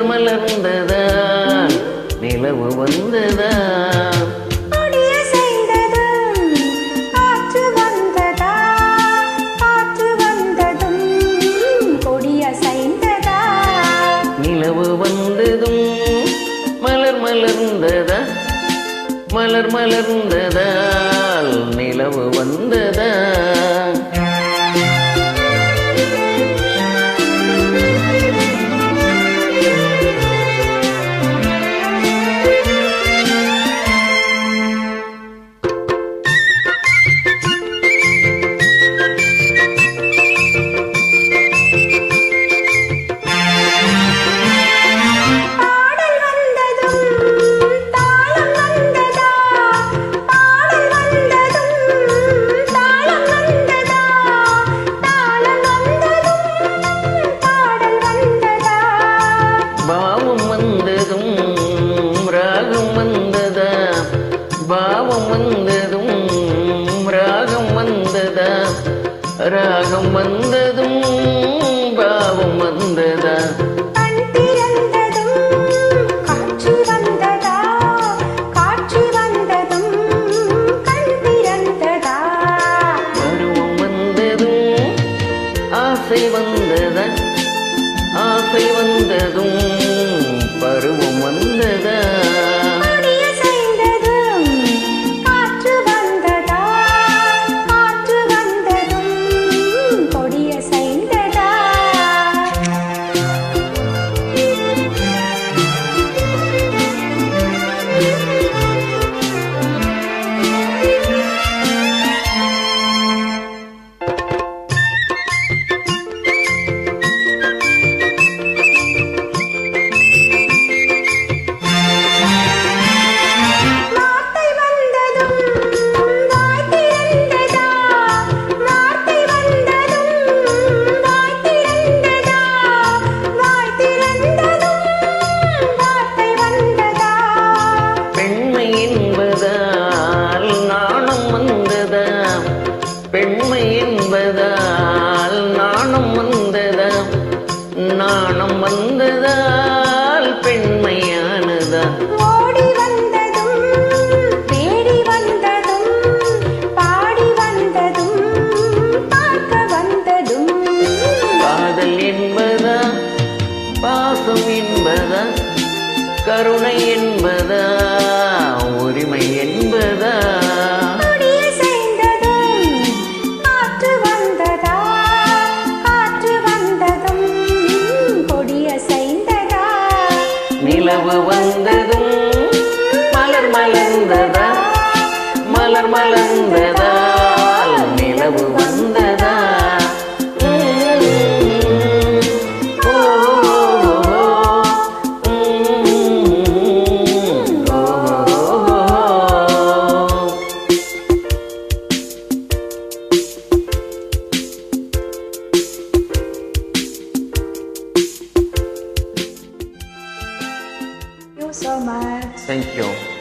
மலர் மலர்ந்ததா நிலவு வந்ததா? கொடிய செய்ததும் காற்று வந்ததா? காற்று வந்ததும் கொடிய செய்ததா? நிலவு வந்ததும் மலர் மலர்ந்ததா? மலர் மலர்ந்ததால் நிலவு வந்ததா? ராகம் வந்ததா? பாவம் வந்ததும் ராகம் வந்ததா? ராகம் வந்ததும் பாவம் வந்ததா? ஆசை வந்ததா? ஆசை வந்ததும் பருவம் வந்ததா? பெண்மை என்பதால் நாணம் வந்ததா நாணம் வந்ததால் பெண்மையானதா ஓடி வந்ததும் தேடி வந்ததும் பாடி வந்ததும் பார்க்க வந்ததும். காதல் என்பதா பாசம் என்பதா கருணை என்பதா உரிமை என்பதா நிலவு வந்ததும் மலர் மலர்ந்ததா? மலர் மலர்ந்ததா? So much Thank you.